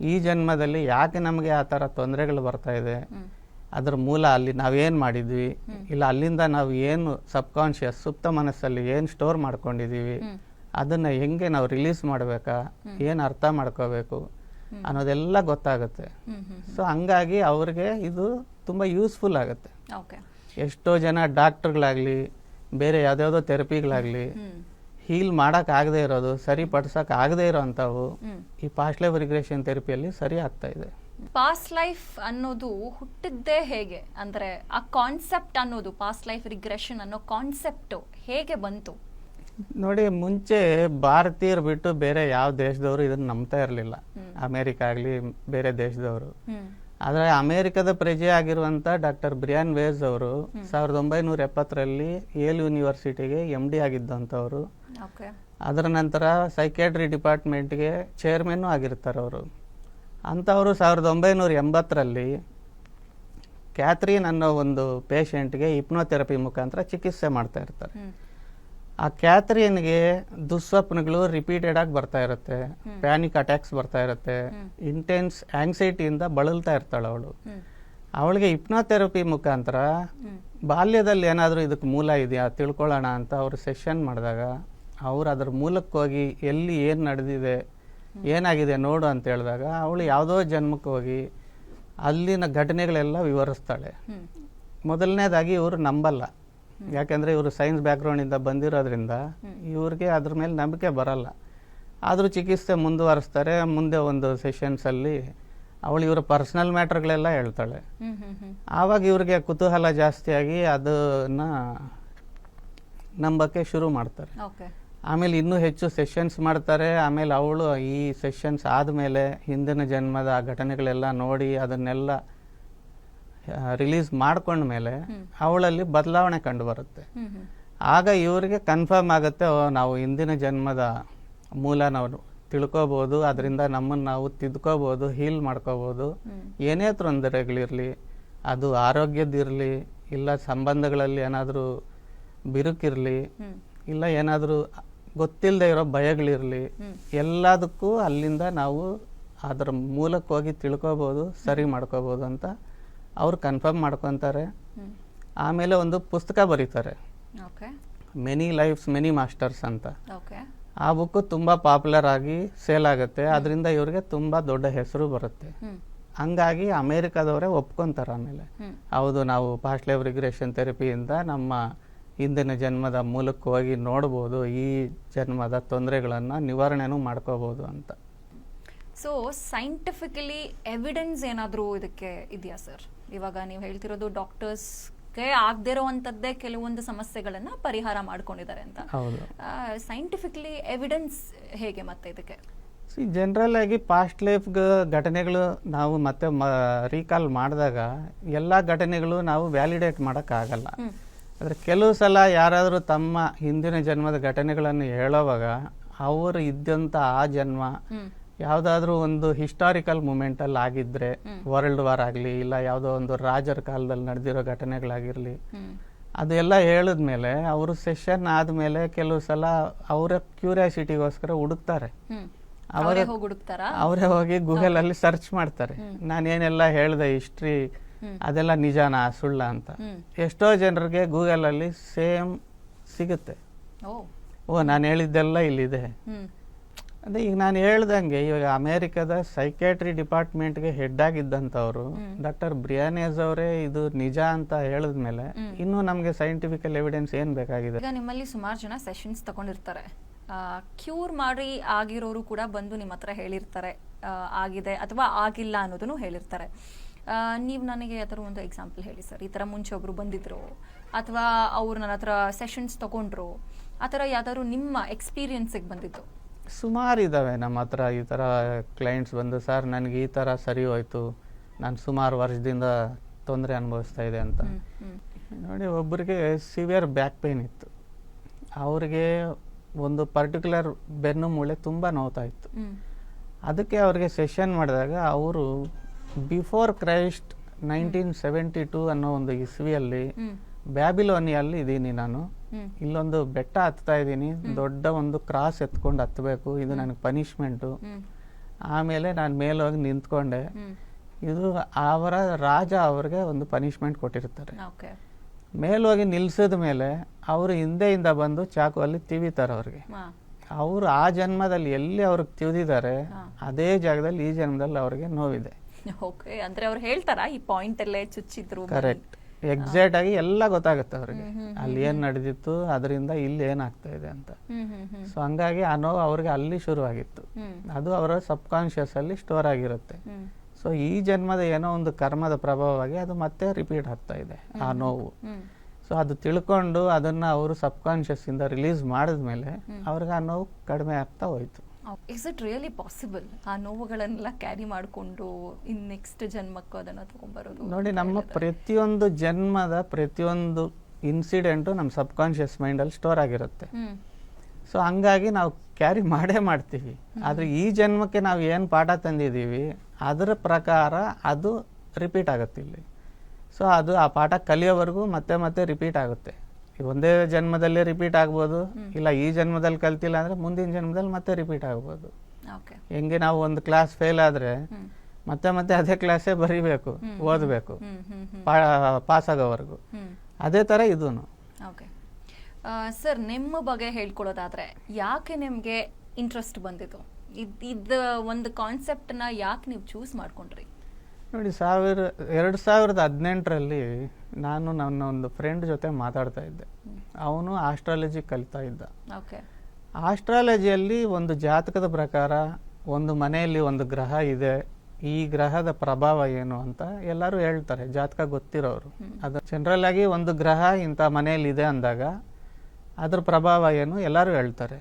ಈ ಜನ್ಮದಲ್ಲಿ ಯಾಕೆ ನಮಗೆ ಆ ಥರ ತೊಂದರೆಗಳು ಬರ್ತಾ ಇದೆ? ಅದರ ಮೂಲ ಅಲ್ಲಿ ನಾವೇನು ಮಾಡಿದ್ವಿ? ಇಲ್ಲ ಅಲ್ಲಿಂದ ನಾವು ಏನು ಸಬ್ಕಾನ್ಷಿಯಸ್ ಸುಪ್ತ ಮನಸ್ಸಲ್ಲಿ ಏನು ಸ್ಟೋರ್ ಮಾಡ್ಕೊಂಡಿದ್ದೀವಿ? ಅದನ್ನು ಹೆಂಗೆ ನಾವು ರಿಲೀಸ್ ಮಾಡಬೇಕಾ? ಏನು ಅರ್ಥ ಮಾಡ್ಕೋಬೇಕು? ಅನ್ನೋದೆಲ್ಲ ಗೊತ್ತಾಗುತ್ತೆ. ಸೊ ಹಂಗಾಗಿ ಅವ್ರಿಗೆ ಇದು ತುಂಬ ಯೂಸ್ಫುಲ್ ಆಗುತ್ತೆ. ಎಷ್ಟೋ ಜನ ಡಾಕ್ಟರ್ಗಳಾಗಲಿ ಬೇರೆ ಯಾವುದ್ಯಾವುದೋ ಥೆರಪಿಗಳಾಗಲಿ ಹೀಲ್ ಮಾಡೋಕೆ ಆಗದೆ ಇರೋದು ಸರಿಪಡ್ಸೋಕೆ ಆಗದೆ ಇರೋ ಇರೋವಂಥವು ಈ ಪಾಸ್ಟ್ ಲೈಫ್ ರಿಗ್ರೆಷನ್ ಥೆರಪಿಯಲ್ಲಿ ಸರಿ ಆಗ್ತಾ ಇದೆ. ಪಾಸ್ಟ್ ಲೈಫ್ ಅನ್ನೋದು ಹುಟ್ಟಿದ್ದೇ ಹೇಗೆ? ಅಂದ್ರೆ ಆ ಕಾನ್ಸೆಪ್ಟ್ ಅನ್ನೋದು ಪಾಸ್ಟ್ ಲೈಫ್ ರಿಗ್ರೆಷನ್ ಅನ್ನೋ ಕಾನ್ಸೆಪ್ಟ್ ಹೇಗೆ ಬಂತು? ನೋಡಿ ಮುಂಚೆ ಭಾರತೀಯರು ಬಿಟ್ಟು ಬೇರೆ ಯಾವ ದೇಶದವರು ಇದನ್ನ ನಂಬ್ತಾ ಇರಲಿಲ್ಲ. ಅಮೇರಿಕ ಆಗಲಿ ಬೇರೆ ದೇಶದವರು. ಆದರೆ ಅಮೇರಿಕದ ಪ್ರಜೆ ಆಗಿರುವಂಥ ಡಾಕ್ಟರ್ ಬ್ರಿಯಾನ್ ವೇಸ್ ಅವರು ಸಾವಿರದ ಒಂಬೈನೂರ ಎಪ್ಪತ್ತರಲ್ಲಿ ಏಲ್ ಯೂನಿವರ್ಸಿಟಿಗೆ ಎಂ ಡಿ ಆಗಿದ್ದಂಥವರು. ಅದರ ನಂತರ ಸೈಕ್ಯಾಟ್ರಿ ಡಿಪಾರ್ಟ್ಮೆಂಟ್ಗೆ ಚೇರ್ಮನ್ನು ಆಗಿರ್ತಾರೆ ಅವರು. ಅಂಥವರು ಸಾವಿರದ ಒಂಬೈನೂರ ಎಂಬತ್ತರಲ್ಲಿ ಕ್ಯಾಥ್ರೀನ್ ಅನ್ನೋ ಒಂದು ಪೇಷಂಟ್ಗೆ ಹಿಪ್ನೋಥೆರಪಿ ಮುಖಾಂತರ ಚಿಕಿತ್ಸೆ ಮಾಡ್ತಾ ಇರ್ತಾರೆ. ಆ ಕ್ಯಾಥ್ರೀನ್ಗೆ ದುಸ್ವಪ್ನಗಳು ರಿಪೀಟೆಡ್ ಆಗಿ ಬರ್ತಾ ಇರುತ್ತೆ. ಪ್ಯಾನಿಕ್ ಅಟ್ಯಾಕ್ಸ್ ಬರ್ತಾ ಇರುತ್ತೆ. ಇಂಟೆನ್ಸ್ ಆಂಗ್ಸೈಟಿಯಿಂದ ಬಳಲ್ತಾ ಇರ್ತಾಳೆ ಅವಳು. ಅವಳಿಗೆ ಹಿಪ್ನೋಥೆರಪಿ ಮುಖಾಂತರ ಬಾಲ್ಯದಲ್ಲಿ ಏನಾದರೂ ಇದಕ್ಕೆ ಮೂಲ ಇದೆಯಾ ತಿಳ್ಕೊಳ್ಳೋಣ ಅಂತ ಅವರು ಸೆಷನ್ ಮಾಡಿದಾಗ ಅವ್ರು ಅದ್ರ ಮೂಲಕ್ಕೆ ಹೋಗಿ ಎಲ್ಲಿ ಏನು ನಡೆದಿದೆ ಏನಾಗಿದೆ ನೋಡು ಅಂತ ಹೇಳಿದಾಗ ಅವಳು ಯಾವುದೋ ಜನ್ಮಕ್ಕೆ ಹೋಗಿ ಅಲ್ಲಿನ ಘಟನೆಗಳೆಲ್ಲ ವಿವರಿಸ್ತಾಳೆ. ಮೊದಲನೇದಾಗಿ ಇವರು ನಂಬಲ್ಲ. ಯಾಕೆಂದರೆ ಇವರು ಸೈನ್ಸ್ ಬ್ಯಾಕ್ಗ್ರೌಂಡಿಂದ ಬಂದಿರೋದ್ರಿಂದ ಇವ್ರಿಗೆ ಅದ್ರ ಮೇಲೆ ನಂಬಿಕೆ ಬರಲ್ಲ. ಆದರೂ ಚಿಕಿತ್ಸೆ ಮುಂದುವರಿಸ್ತಾರೆ ಮುಂದೆ ಒಂದು ಸೆಷನ್ಸಲ್ಲಿ ಅವಳು ಇವರ ಪರ್ಸ್ನಲ್ ಮ್ಯಾಟ್ರ್ಗಳೆಲ್ಲ ಹೇಳ್ತಾಳೆ. ಆವಾಗ ಇವ್ರಿಗೆ ಕುತೂಹಲ ಜಾಸ್ತಿಯಾಗಿ ಅದನ್ನ ನಂಬಕ್ಕೆ ಶುರು ಮಾಡ್ತಾರೆ. ಆಮೇಲೆ ಇನ್ನೂ ಹೆಚ್ಚು ಸೆಷನ್ಸ್ ಮಾಡ್ತಾರೆ. ಆಮೇಲೆ ಅವಳು ಈ ಸೆಷನ್ಸ್ ಆದಮೇಲೆ ಹಿಂದಿನ ಜನ್ಮದ ಘಟನೆಗಳೆಲ್ಲ ನೋಡಿ ಅದನ್ನೆಲ್ಲ ರಿಲೀಸ್ ಮಾಡ್ಕೊಂಡ್ಮೇಲೆ ಅವಳಲ್ಲಿ ಬದಲಾವಣೆ ಕಂಡು ಬರುತ್ತೆ. ಆಗ ಇವರಿಗೆ ಕನ್ಫರ್ಮ್ ಆಗುತ್ತೆ ನಾವು ಹಿಂದಿನ ಜನ್ಮದ ಮೂಲ ನಾವು ತಿಳ್ಕೊಬೋದು ಅದರಿಂದ ನಮ್ಮನ್ನು ನಾವು ತಿದ್ಕೋಬೋದು ಹೀಲ್ ಮಾಡ್ಕೋಬೋದು. ಹ್ಮ್. ಏನೇ ತೊಂದರೆಗಳಿರಲಿ ಅದು ಆರೋಗ್ಯದಿರಲಿ ಇಲ್ಲ ಸಂಬಂಧಗಳಲ್ಲಿ ಏನಾದರೂ ಬಿರುಕಿರಲಿ ಇಲ್ಲ ಏನಾದರೂ ಗೊತ್ತಿಲ್ಲದೆ ಇರೋ ಭಯಗಳಿರಲಿ. ಎಲ್ಲದಕ್ಕೂ ಅಲ್ಲಿಂದ ನಾವು ಅದರ ಮೂಲಕ್ಕೆ ಹೋಗಿ ತಿಳ್ಕೊಬೋದು ಸರಿ ಮಾಡ್ಕೋಬೋದು ಅಂತ ಅವ್ರು ಕನ್ಫರ್ಮ್ ಮಾಡ್ಕೊತಾರೆ. ಆಮೇಲೆ ಒಂದು ಪುಸ್ತಕ ಬರೀತಾರೆ. Okay. Many lives many masters ಅಂತ. ಓಕೆ. ಆ ಬುಕ್ ತುಂಬ ಪಾಪ್ಯುಲರ್ ಆಗಿ ಸೇಲ್ ಆಗುತ್ತೆ. ಅದರಿಂದ ಇವ್ರಿಗೆ ತುಂಬ ದೊಡ್ಡ ಹೆಸರು ಬರುತ್ತೆ. ಹಂಗಾಗಿ ಅಮೇರಿಕಾದವರೇ ಒಪ್ಕೊಂತಾರೆ ಆಮೇಲೆ. ಹೌದು ನಾವು ಪಾಸ್ಟ್ ಲೈಫ್ ರಿಗ್ರೆಷನ್ ಥೆರಪಿಯಿಂದ ನಮ್ಮ ಹಿಂದಿನ ಜನ್ಮದ ಮೂಲಕ್ಕೆ ಹೋಗಿ ನೋಡ್ಬೋದು ಈ ಜನ್ಮದ ತೊಂದರೆಗಳನ್ನು ನಿವಾರಣೆನೂ ಮಾಡ್ಕೋಬೋದು ಅಂತ. ಸೊ ಸೈಂಟಿಫಿಕಲಿ ಎವಿಡೆನ್ಸ್ ಏನಾದರೂ ಇದಕ್ಕೆ ಇದೆಯಾ ಸರ್ ಇವಾಗ ನೀವು ಹೇಳ್ತಿರೋದು ಡಾಕ್ಟರ್ಸ್ ಆಗದೇ ಇರೋವಂಥದ್ದೇ ಕೆಲವೊಂದು ಸಮಸ್ಯೆಗಳನ್ನ ಪರಿಹಾರ ಮಾಡ್ಕೊಂಡಿದ್ದಾರೆ ಅಂತ. ಹೌದು. ಸೈಂಟಿಫಿಕಲಿ ಎವಿಡೆನ್ಸ್ ಹೇಗೆ ಮತ್ತೆ ಇದಕ್ಕೆ? ಸಿ ಜನರಲ್ ಆಗಿ ಪಾಸ್ಟ್ ಲೈಫ್ ಘಟನೆಗಳು ನಾವು ಮತ್ತೆ ರೀಕಾಲ್ ಮಾಡಿದಾಗ ಎಲ್ಲ ಘಟನೆಗಳು ನಾವು ವ್ಯಾಲಿಡೇಟ್ ಮಾಡೋಕ್ಕಾಗಲ್ಲ. ಆದರೆ ಕೆಲವು ಸಲ ಯಾರಾದರೂ ತಮ್ಮ ಹಿಂದಿನ ಜನ್ಮದ ಘಟನೆಗಳನ್ನು ಹೇಳೋವಾಗ ಅವರು ಇದ್ದಂಥ ಆ ಜನ್ಮ ಯಾವುದಾದ್ರೂ ಒಂದು ಹಿಸ್ಟಾರಿಕಲ್ ಮೂಮೆಂಟಲ್ಲಿ ಆಗಿದ್ರೆ ವರ್ಲ್ಡ್ ವಾರ್ ಆಗಲಿ ಇಲ್ಲ ಯಾವುದೋ ಒಂದು ರಾಜರ ಕಾಲದಲ್ಲಿ ನಡೆದಿರೋ ಘಟನೆಗಳಾಗಿರಲಿ ಅದೆಲ್ಲ ಹೇಳಿದ್ಮೇಲೆ ಅವರು ಸೆಷನ್ ಆದ್ಮೇಲೆ ಕೆಲವು ಸಲ ಅವರ ಕ್ಯೂರಿಯಾಸಿಟಿಗೋಸ್ಕರ ಹುಡುಕ್ತಾರೆ. ಅವರೇ ಅವರೇ ಹೋಗಿ ಹುಡುಕ್ತಾರಾ? ಅವರೇ ಹೋಗಿ ಗೂಗಲಲ್ಲಿ ಸರ್ಚ್ ಮಾಡ್ತಾರೆ. ನಾನೇನೆಲ್ಲ ಹೇಳ್ದೆ ಹಿಸ್ಟ್ರಿ. ಅದೆಲ್ಲ ನಿಜಾನಾ ಸುಳ್ಳ ಅಂತ. ಎಷ್ಟೋ ಜನರಿಗೆ ಗೂಗಲಲ್ಲಿ ಸೇಮ್ ಸಿಗುತ್ತೆ. ಓ. ನಾನು ಹೇಳಿದ್ದೆಲ್ಲ ಇಲ್ಲಿದೆ. ಅದೇ ಈಗ ನಾನು ಹೇಳ್ದಂಗೆ ಇವಾಗ ಅಮೇರಿಕದ ಸೈಕ್ಯಾಟ್ರಿ ಡಿಪಾರ್ಟ್ಮೆಂಟ್ಗೆ ಹೆಡ್ ಆಗಿದ್ದಂಥವ್ರು ಡಾಕ್ಟರ್ ಬ್ರಿಯಾನೇಸ್ ಅವರೇ ಇದು ನಿಜ ಅಂತ ಹೇಳಿದ್ಮೇಲೆ ಇನ್ನೂ ನಮಗೆ ಸೈಂಟಿಫಿಕಲ್ ಎವಿಡೆನ್ಸ್ ಏನು ಬೇಕಾಗಿದೆ? ಈಗ ನಿಮ್ಮಲ್ಲಿ ಸುಮಾರು ಜನ ಸೆಷನ್ಸ್ ತಗೊಂಡಿರ್ತಾರೆ. ಕ್ಯೂರ್ ಮಾಡಿ ಆಗಿರೋರು ಕೂಡ ಬಂದು ನಿಮ್ಮ ಹತ್ರ ಹೇಳಿರ್ತಾರೆ ಆಗಿದೆ ಅಥವಾ ಆಗಿಲ್ಲ ಅನ್ನೋದನ್ನು ಹೇಳಿರ್ತಾರೆ. ನೀವು ನನಗೆ ಆ ಥರ ಒಂದು ಎಕ್ಸಾಂಪಲ್ ಹೇಳಿ ಸರ್. ಈ ಥರ ಮುಂಚೆ ಒಬ್ರು ಬಂದಿದ್ರು ಅಥವಾ ಅವರು ನನ್ನ ಹತ್ರ ಸೆಷನ್ಸ್ ತಗೊಂಡ್ರು ಆ ಥರ ಯಾವ್ದಾದ್ರು ನಿಮ್ಮ ಎಕ್ಸ್ಪೀರಿಯನ್ಸಿಗೆ ಬಂದಿದ್ದು. ಸುಮಾರು ಇದ್ದಾವೆ ನಮ್ಮ ಹತ್ರ ಈ ಥರ ಕ್ಲೈಂಟ್ಸ್ ಬಂದು ಸರ್ ನನಗೆ ಈ ಥರ ಸರಿ ಹೋಯ್ತು. ನಾನು ಸುಮಾರು ವರ್ಷದಿಂದ ತೊಂದರೆ ಅನುಭವಿಸ್ತಾ ಇದೆ ಅಂತ. ನೋಡಿ ಒಬ್ಬರಿಗೆ ಸಿವಿಯರ್ ಬ್ಯಾಕ್ ಪೇನ್ ಇತ್ತು. ಅವರಿಗೆ ಒಂದು ಪರ್ಟಿಕ್ಯುಲರ್ ಬೆನ್ನು ಮೂಳೆ ತುಂಬ ನೋವ್ತಾ ಇತ್ತು ಅದಕ್ಕೆ ಅವ್ರಿಗೆ ಸೆಷನ್ ಮಾಡಿದಾಗ ಅವರು before Christ nineteen seventy two ಅನ್ನೋ ಒಂದು ಇಸ್ವಿಯಲ್ಲಿ ಬ್ಯಾಬಿಲೋನಿಯಲ್ಲಿ ಇದ್ದೀನಿ ನಾನು. ಇಲ್ಲೊಂದು ಬೆಟ್ಟ ಹತ್ತಾ ಇದ್ದೀನಿ. ದೊಡ್ಡ ಒಂದು ಕ್ರಾಸ್ ಎತ್ಕೊಂಡು ಹತ್ತಬೇಕು ಇದು ನನಗೆ ಪನಿಷ್ಮೆಂಟು ಆಮೇಲೆ ನಾನು ಮೇಲೋಗಿ ನಿಂತ್ಕೊಂಡೆ. ಇದು ಅವರ ರಾಜ ಅವ್ರಿಗೆ ಒಂದು ಪನಿಷ್ಮೆಂಟ್ ಕೊಟ್ಟಿರ್ತಾರೆ. ಮೇಲೋಗಿ ನಿಲ್ಸಿದ ಮೇಲೆ ಅವರು ಹಿಂದೆಯಿಂದ ಬಂದು ಚಾಕುವಲ್ಲಿ ತಿವಿತಾರೆ ಅವ್ರಿಗೆ. ಅವರು ಆ ಜನ್ಮದಲ್ಲಿ ಎಲ್ಲಿ ಅವ್ರಿಗೆ ತಿವಿದಿದ್ದಾರೆ ಅದೇ ಜಾಗದಲ್ಲಿ ಈ ಜನ್ಮದಲ್ಲಿ ಅವ್ರಿಗೆ ನೋವಿದೆ. ಓಕೆ. ಅಂದ್ರೆ ಅವ್ರು ಹೇಳ್ತಾರಾ ಈ ಪಾಯಿಂಟ್ ಅಲ್ಲೇ ಚುಚ್ಚಿದ್ರು ಕರೆಕ್ಟ್ ಎಕ್ಸಾಕ್ಟ್ ಆಗಿ ಎಲ್ಲ ಗೊತ್ತಾಗುತ್ತೆ ಅವ್ರಿಗೆ. ಅಲ್ಲಿ ಏನ್ ನಡೆದಿತ್ತು ಅದರಿಂದ ಇಲ್ಲಿ ಏನಾಗ್ತಾ ಇದೆ ಅಂತ. ಸೊ ಹಂಗಾಗಿ ಆ ನೋವು ಅವ್ರಿಗೆ ಅಲ್ಲಿ ಶುರುವಾಗಿತ್ತು. ಅದು ಅವರ ಸಬ್ ಕಾನ್ಶಿಯಸ್ ಅಲ್ಲಿ ಸ್ಟೋರ್ ಆಗಿರುತ್ತೆ. ಸೊ ಈ ಜನ್ಮದ ಏನೋ ಒಂದು ಕರ್ಮದ ಪ್ರಭಾವವಾಗಿ ಅದು ಮತ್ತೆ ರಿಪೀಟ್ ಆಗ್ತಾ ಇದೆ ಆ ನೋವು. ಸೊ ಅದು ತಿಳ್ಕೊಂಡು ಅದನ್ನ ಅವರು ಸಬ್ ಕಾನ್ಶಿಯಸ್ ಇಂದ ರಿಲೀಸ್ ಮಾಡಿದ್ಮೇಲೆ ಅವ್ರಿಗೆ ಆ ನೋವು ಕಡಿಮೆ ಆಗ್ತಾ ಹೋಯ್ತು. ಇಸ್ ಇಟ್ ರಿಯಲಿ ಪಾಸಿಬಲ್ ಆ ನೋವುಗಳನ್ನೆಲ್ಲ ಕ್ಯಾರಿ ಮಾಡಿಕೊಂಡು ಇನ್ ನೆಕ್ಸ್ಟ್ ಜನ್ಮಕ್ಕೂ ಅದನ್ನು ತಗೊಂಡ್ಬರೋದು ನೋಡಿ ನಮ್ಮ ಪ್ರತಿಯೊಂದು ಜನ್ಮದ ಪ್ರತಿಯೊಂದು ಇನ್ಸಿಡೆಂಟು ನಮ್ಮ ಸಬ್ ಕಾನ್ಶಿಯಸ್ ಮೈಂಡಲ್ಲಿ ಸ್ಟೋರ್ ಆಗಿರುತ್ತೆ. ಸೊ ಹಂಗಾಗಿ ನಾವು ಕ್ಯಾರಿ ಮಾಡೇ ಮಾಡ್ತೀವಿ. ಆದರೆ ಈ ಜನ್ಮಕ್ಕೆ ನಾವು ಏನು ಪಾಠ ತಂದಿದ್ದೀವಿ ಅದರ ಪ್ರಕಾರ ಅದು ರಿಪೀಟ್ ಆಗುತ್ತೆ ಇಲ್ಲಿ. ಸೊ ಅದು ಆ ಪಾಠ ಕಲಿಯೋವರೆಗೂ ಮತ್ತೆ ಮತ್ತೆ ರಿಪೀಟ್ ಆಗುತ್ತೆ. ಈ ಒಂದೇ ಜನ್ಮದಲ್ಲೇ ರಿಪೀಟ್ ಆಗ್ಬೋದು. ಇಲ್ಲ ಈ ಜನ್ಮದಲ್ಲಿ ಕಲ್ತಿಲ್ಲ ಅಂದ್ರೆ ಮುಂದಿನ ಜನ್ಮದಲ್ಲಿ ಮತ್ತೆ ರಿಪೀಟ್ ಆಗ್ಬೋದು. ಓಕೆ. ಹೆಂಗೆ ನಾವು ಒಂದು ಕ್ಲಾಸ್ ಫೇಲ್ ಆದ್ರೆ ಮತ್ತೆ ಮತ್ತೆ ಅದೇ ಕ್ಲಾಸೇ ಬರೀಬೇಕು ಓದಬೇಕು ಪಾಸ್ ಆಗೋವರೆಗೂ. ಅದೇ ತರ ಇದೂ ಓಕೆ. ಸರ್ ನಿಮ್ಮ ಬಗ್ಗೆ ಹೇಳ್ಕೊಳ್ಳೋದಾದ್ರೆ ಯಾಕೆ ನಿಮಗೆ ಇಂಟ್ರೆಸ್ಟ್ ಬಂದಿತ್ತು ಇದ್ ಒಂದು ಒಂದು ಕಾನ್ಸೆಪ್ಟ್ನ ಯಾಕೆ ನೀವು ಚೂಸ್ ಮಾಡ್ಕೊಂಡ್ರಿ? ನೋಡಿ ಸಾವಿರ ಎರಡು ಸಾವಿರದ ಹದಿನೆಂಟರಲ್ಲಿ ನಾನು ನನ್ನ ಒಂದು ಫ್ರೆಂಡ್ ಜೊತೆ ಮಾತಾಡ್ತಾ ಇದ್ದೆ. ಅವನು ಆಸ್ಟ್ರಾಲಜಿ ಕಲಿತಾ ಇದ್ದ. ಓಕೆ ಆಸ್ಟ್ರಾಲಜಿಯಲ್ಲಿ ಒಂದು ಜಾತಕದ ಪ್ರಕಾರ ಒಂದು ಮನೆಯಲ್ಲಿ ಒಂದು ಗ್ರಹ ಇದೆ. ಈ ಗ್ರಹದ ಪ್ರಭಾವ ಏನು ಅಂತ ಎಲ್ಲರೂ ಹೇಳ್ತಾರೆ ಜಾತಕ ಗೊತ್ತಿರೋರು. ಅದು ಜನರಲ್ ಆಗಿ ಒಂದು ಗ್ರಹ ಇಂಥ ಮನೆಯಲ್ಲಿ ಇದೆ ಅಂದಾಗ ಅದ್ರ ಪ್ರಭಾವ ಏನು ಎಲ್ಲರೂ ಹೇಳ್ತಾರೆ.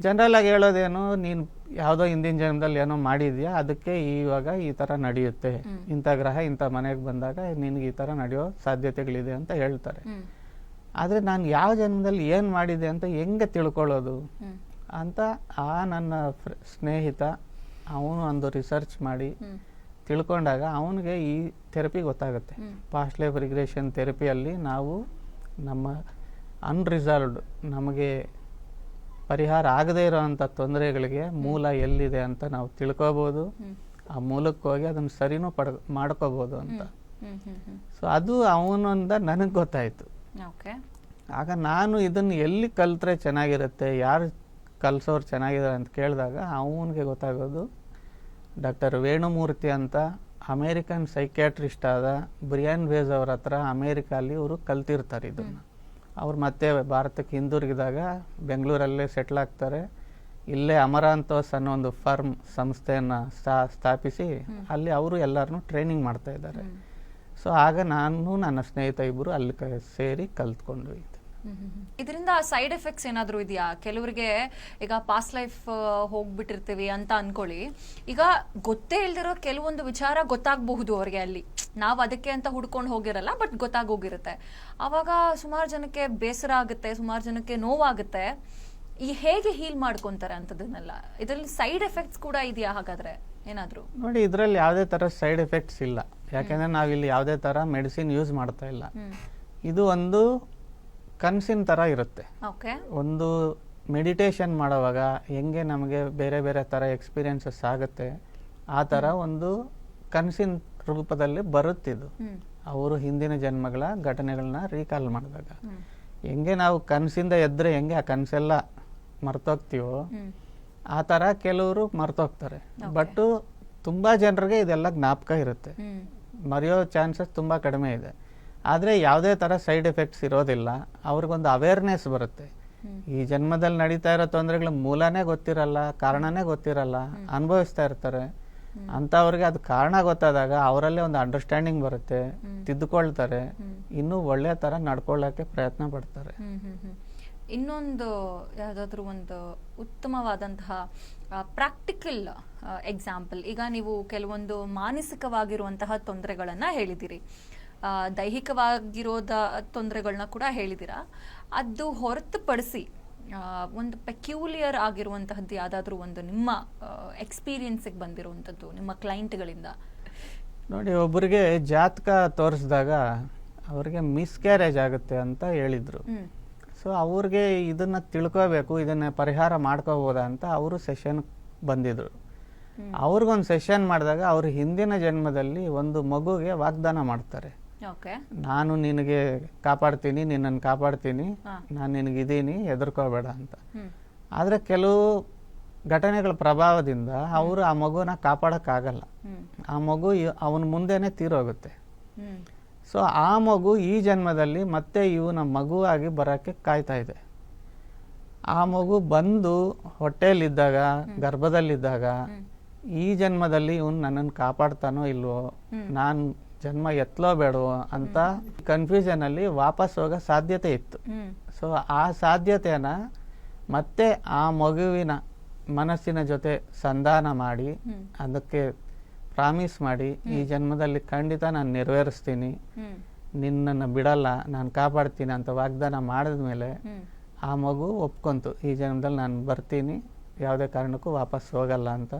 ಜನರಲ್ ಆಗಿ ಹೇಳೋದೇನು ನೀನು ಯಾವುದೋ ಹಿಂದಿನ ಜನ್ಮದಲ್ಲಿ ಏನೋ ಮಾಡಿದ್ಯಾ ಅದಕ್ಕೆ ಇವಾಗ ಈ ಥರ ನಡೆಯುತ್ತೆ. ಇಂಥ ಗ್ರಹ ಇಂಥ ಮನೆಗೆ ಬಂದಾಗ ನಿನಗೆ ಈ ಥರ ನಡೆಯೋ ಸಾಧ್ಯತೆಗಳಿದೆ ಅಂತ ಹೇಳ್ತಾರೆ. ಆದರೆ ನಾನು ಯಾವ ಜನ್ಮದಲ್ಲಿ ಏನು ಮಾಡಿದೆ ಅಂತ ಹೆಂಗೆ ತಿಳ್ಕೊಳ್ಳೋದು? ಅಂತ ಆ ನನ್ನ ಫ್ರ- ಸ್ನೇಹಿತ ಅವನು ಒಂದು ರಿಸರ್ಚ್ ಮಾಡಿ ತಿಳ್ಕೊಂಡಾಗ ಅವನಿಗೆ ಈ ಥೆರಪಿ ಗೊತ್ತಾಗುತ್ತೆ. ಪಾಸ್ಟ್ ಲೈಫ್ ರಿಗ್ರೆಷನ್ ಥೆರಪಿಯಲ್ಲಿ ನಾವು ನಮ್ಮ ಅನ್ರಿಸಾಲ್ವ್ಡ್ ನಮಗೆ ಪರಿಹಾರ ಆಗದೇ ಇರೋವಂಥ ತೊಂದರೆಗಳಿಗೆ ಮೂಲ ಎಲ್ಲಿದೆ ಅಂತ ನಾವು ತಿಳ್ಕೊಬೋದು. ಆ ಮೂಲಕ್ಕೆ ಹೋಗಿ ಅದನ್ನು ಸರಿನೂ ಪಡ್ ಮಾಡ್ಕೋಬೋದು ಅಂತ. ಸೊ ಅದು ಅವನಿಂದ ನನಗೆ ಗೊತ್ತಾಯಿತು. ಓಕೆ. ಆಗ ನಾನು ಇದನ್ನು ಎಲ್ಲಿ ಕಲ್ತ್ರೆ ಚೆನ್ನಾಗಿರುತ್ತೆ ಯಾರು ಕಲಿಸೋರು ಚೆನ್ನಾಗಿದ್ದಾರೆ ಅಂತ ಕೇಳಿದಾಗ ಅವನಿಗೆ ಗೊತ್ತಾಗೋದು ಡಾಕ್ಟರ್ ವೇಣುಮೂರ್ತಿ ಅಂತ ಅಮೇರಿಕನ್ ಸೈಕ್ಯಾಟ್ರಿಸ್ಟ್ ಆದ ಬ್ರಿಯಾನ್ ಬೇಜ್ ಅವ್ರ ಹತ್ರ ಅಮೇರಿಕಲ್ಲಿ ಇವರು ಕಲ್ತಿರ್ತಾರೆ ಇದನ್ನು. ಅವ್ರು ಮತ್ತೆ ಭಾರತಕ್ಕೆ ಹಿಂದಿರುಗಿದಾಗ ಬೆಂಗಳೂರಲ್ಲೇ ಸೆಟ್ಲ್ ಆಗ್ತಾರೆ. ಇಲ್ಲೇ ಅಮರಾಂತೋಸ್ ಅನ್ನೋ ಒಂದು ಫರ್ಮ್ ಸಂಸ್ಥೆಯನ್ನು ಸ್ಥಾ ಸ್ಥಾಪಿಸಿ ಅಲ್ಲಿ ಅವರು ಎಲ್ಲರನ್ನೂ ಟ್ರೈನಿಂಗ್ ಮಾಡ್ತಾ ಇದ್ದಾರೆ. ಸೊ ಆಗ ನಾನು ನನ್ನ ಸ್ನೇಹಿತ ಇಬ್ಬರು ಅಲ್ಲಿ ಕ ಸೇರಿ ಕಲ್ತ್ಕೊಂಡ್ವಿ. ಇದರಿಂದ ಸೈಡ್ ಎಫೆಕ್ಟ್ಸ್ ಏನಾದರೂ ಇದೆಯಾ? ಕೆಲವರಿಗೆ ಈಗ ಪಾಸ್ ಲೈಫ್ ಹೋಗ್ಬಿಟ್ಟಿರ್ತೀವಿ ಅಂತ ಅನ್ಕೊಳ್ಳಿ. ಈಗ ಗೊತ್ತೇ ಇಲ್ದಿರೋ ಕೆಲವೊಂದು ವಿಚಾರ ಗೊತ್ತಾಗಬಹುದು ಅವ್ರಿಗೆ ಅಲ್ಲಿ. ನಾವು ಅದಕ್ಕೆ ಅಂತ ಹುಡ್ಕೊಂಡು ಹೋಗಿರಲ್ಲ ಬಟ್ ಗೊತ್ತಾಗೋಗಿರುತ್ತೆ ಆವಾಗ ಸುಮಾರು ಜನಕ್ಕೆ ಬೇಸರ ಆಗುತ್ತೆ ಸುಮಾರು ಜನಕ್ಕೆ ನೋವಾಗುತ್ತೆ. ಈ ಹೇಗೆ ಹೀಲ್ ಮಾಡ್ಕೊಂತಾರೆ ಅಂತದನ್ನೆಲ್ಲ. ಇದರಲ್ಲಿ ಸೈಡ್ ಎಫೆಕ್ಟ್ಸ್ ಕೂಡ ಇದೆಯಾ ಹಾಗಾದ್ರೆ? ಏನಾದರೂ? ನೋಡಿ ಇದರಲ್ಲಿ ಯಾವುದೇ ಥರ ಸೈಡ್ ಎಫೆಕ್ಟ್ಸ್ ಇಲ್ಲ. ಯಾಕೆಂದರೆ ನಾವಿಲ್ಲಿ ಯಾವುದೇ ಥರ ಮೆಡಿಸಿನ್ ಯೂಸ್ ಮಾಡ್ತಾ ಇಲ್ಲ. ಇದು ಒಂದು ಕನಸಿನ ಥರ ಇರುತ್ತೆ. ಓಕೆ. ಒಂದು ಮೆಡಿಟೇಷನ್ ಮಾಡುವಾಗ ಹೆಂಗೆ ನಮಗೆ ಬೇರೆ ಬೇರೆ ಥರ ಎಕ್ಸ್ಪೀರಿಯನ್ಸಸ್ ಆಗುತ್ತೆ ಆ ಥರ ಒಂದು ಕನಸಿನ ರೂಪದಲ್ಲಿ ಬರುತ್ತಿದ್ದು ಅವರು ಹಿಂದಿನ ಜನ್ಮಗಳ ಘಟನೆಗಳನ್ನ ರೀಕಾಲ್ ಮಾಡಿದಾಗ. ಹೆಂಗೆ ನಾವು ಕನಸಿಂದ ಎದ್ರೆ ಹೆಂಗೆ ಆ ಕನಸೆಲ್ಲ ಮರ್ತೋಗ್ತೀವೋ ಆ ಥರ ಕೆಲವರು ಮರ್ತೋಗ್ತಾರೆ. ಬಟ್ಟು ತುಂಬ ಜನರಿಗೆ ಇದೆಲ್ಲ ಜ್ಞಾಪಕ ಇರುತ್ತೆ. ಮರೆಯೋ ಚಾನ್ಸಸ್ ತುಂಬ ಕಡಿಮೆ ಇದೆ. ಆದರೆ ಯಾವುದೇ ಥರ ಸೈಡ್ ಎಫೆಕ್ಟ್ಸ್ ಇರೋದಿಲ್ಲ. ಅವ್ರಿಗೊಂದು ಅವೇರ್ನೆಸ್ ಬರುತ್ತೆ. ಈ ಜನ್ಮದಲ್ಲಿ ನಡೀತಾ ಇರೋ ತೊಂದರೆಗಳ ಮೂಲನೇ ಗೊತ್ತಿರಲ್ಲ ಕಾರಣನೇ ಗೊತ್ತಿರಲ್ಲ ಅನುಭವಿಸ್ತಾ ಇರ್ತಾರೆ. ಅಂಥವ್ರಿಗೆ ಅದು ಕಾರಣ ಗೊತ್ತಾದಾಗ ಅವರಲ್ಲೇ ಒಂದು ಅಂಡರ್ಸ್ಟ್ಯಾಂಡಿಂಗ್ ಬರುತ್ತೆ ತಿದ್ದುಕೊಳ್ತಾರೆ ಇನ್ನೂ ಒಳ್ಳೆಯ ಥರ ನಡ್ಕೊಳ್ಳೋಕ್ಕೆ ಪ್ರಯತ್ನ ಪಡ್ತಾರೆ. ಇನ್ನೊಂದು ಯಾವುದಾದ್ರೂ ಒಂದು ಉತ್ತಮವಾದಂತಹ ಪ್ರಾಕ್ಟಿಕಲ್ ಎಕ್ಸಾಂಪಲ್ ಈಗ ನೀವು ಕೆಲವೊಂದು ಮಾನಸಿಕವಾಗಿರುವಂತಹ ತೊಂದರೆಗಳನ್ನು ಹೇಳಿದಿರಿ. ಆ, ದೈಹಿಕವಾಗಿರೋದ ತೊಂದರೆಗಳನ್ನ ಕೂಡ ಹೇಳಿದಿರಾ. ಅದು ಹೊರತುಪಡಿಸಿ ಒಂದು ಪೆಕ್ಯೂಲಿಯರ್ ಆಗಿರುವಂತಹದ್ದು ಯಾವುದಾದ್ರೂ ಒಂದು ನಿಮ್ಮ ಎಕ್ಸ್ಪೀರಿಯನ್ಸಿಗೆ ಬಂದಿರುವಂಥದ್ದು ನಿಮ್ಮ ಕ್ಲೈಂಟ್ಗಳಿಂದ ನೋಡಿ ಒಬ್ಬರಿಗೆ ಜಾತಕ ತೋರಿಸಿದಾಗ ಅವ್ರಿಗೆ ಮಿಸ್ಕ್ಯಾರೇಜ್ ಆಗುತ್ತೆ ಅಂತ ಹೇಳಿದರು. ಸೊ ಅವ್ರಿಗೆ ಇದನ್ನು ತಿಳ್ಕೋಬೇಕು ಇದನ್ನು ಪರಿಹಾರ ಮಾಡ್ಕೋಬೋದಾ ಅಂತ ಅವರು ಸೆಷನ್ ಬಂದಿದ್ರು. ಅವ್ರಿಗೊಂದು ಸೆಷನ್ ಮಾಡಿದಾಗ ಅವರು ಹಿಂದಿನ ಜನ್ಮದಲ್ಲಿ ಒಂದು ಮಗುಗೆ ವಾಗ್ದಾನ ಮಾಡ್ತಾರೆ. ನಾನು ನಿನಗೆ ಕಾಪಾಡ್ತೀನಿ ನಿನ್ನನ್ನು ಕಾಪಾಡ್ತೀನಿ ನಾನು ನಾನು ನಿನಗಿದ್ದೀನಿ ಹೆದರ್ಕೋಬೇಡ ಅಂತ. ಆದರೆ ಕೆಲವು ಘಟನೆಗಳ ಪ್ರಭಾವದಿಂದ ಅವರು ಆ ಮಗುನ ಕಾಪಾಡೋಕ್ಕಾಗಲ್ಲ. ಆ ಮಗು ಅವನ ಮುಂದೆನೇ ತೀರೋಗುತ್ತೆ. ಸೊ ಆ ಮಗು ಈ ಜನ್ಮದಲ್ಲಿ ಮತ್ತೆ ಇವನ ಮಗುವಾಗಿ ಬರೋಕ್ಕೆ ಕಾಯ್ತಾ ಇದೆ. ಆ ಮಗು ಬಂದು ಹೊಟ್ಟೆಯಲ್ಲಿದ್ದಾಗ ಗರ್ಭದಲ್ಲಿದ್ದಾಗ ಈ ಜನ್ಮದಲ್ಲಿ ಇವನು ನನ್ನನ್ನು ಕಾಪಾಡ್ತಾನೋ ಇಲ್ವೋ ನಾನು ಜನ್ಮ ಎತ್ಲೋ ಬೇಡವೋ ಅಂತ ಕನ್ಫ್ಯೂಷನಲ್ಲಿ ವಾಪಸ್ ಹೋಗೋ ಸಾಧ್ಯತೆ ಇತ್ತು. ಸೊ ಆ ಸಾಧ್ಯತೆನ ಮತ್ತೆ ಆ ಮಗುವಿನ ಮನಸ್ಸಿನ ಜೊತೆ ಸಂಧಾನ ಮಾಡಿ ಅದಕ್ಕೆ ಪ್ರಾಮಿಸ್ ಮಾಡಿ ಈ ಜನ್ಮದಲ್ಲಿ ಖಂಡಿತ ನಾನು ನೆರವೇರಿಸ್ತೀನಿ. ನಿನ್ನನ್ನು ಬಿಡಲ್ಲ ನಾನು ಕಾಪಾಡ್ತೀನಿ ಅಂತ ವಾಗ್ದಾನ ಮಾಡಿದ ಮೇಲೆ ಆ ಮಗು ಒಪ್ಕೊಂತು ಈ ಜನ್ಮದಲ್ಲಿ ನಾನು ಬರ್ತೀನಿ ಯಾವುದೇ ಕಾರಣಕ್ಕೂ ವಾಪಸ್ ಹೋಗಲ್ಲ ಅಂತ.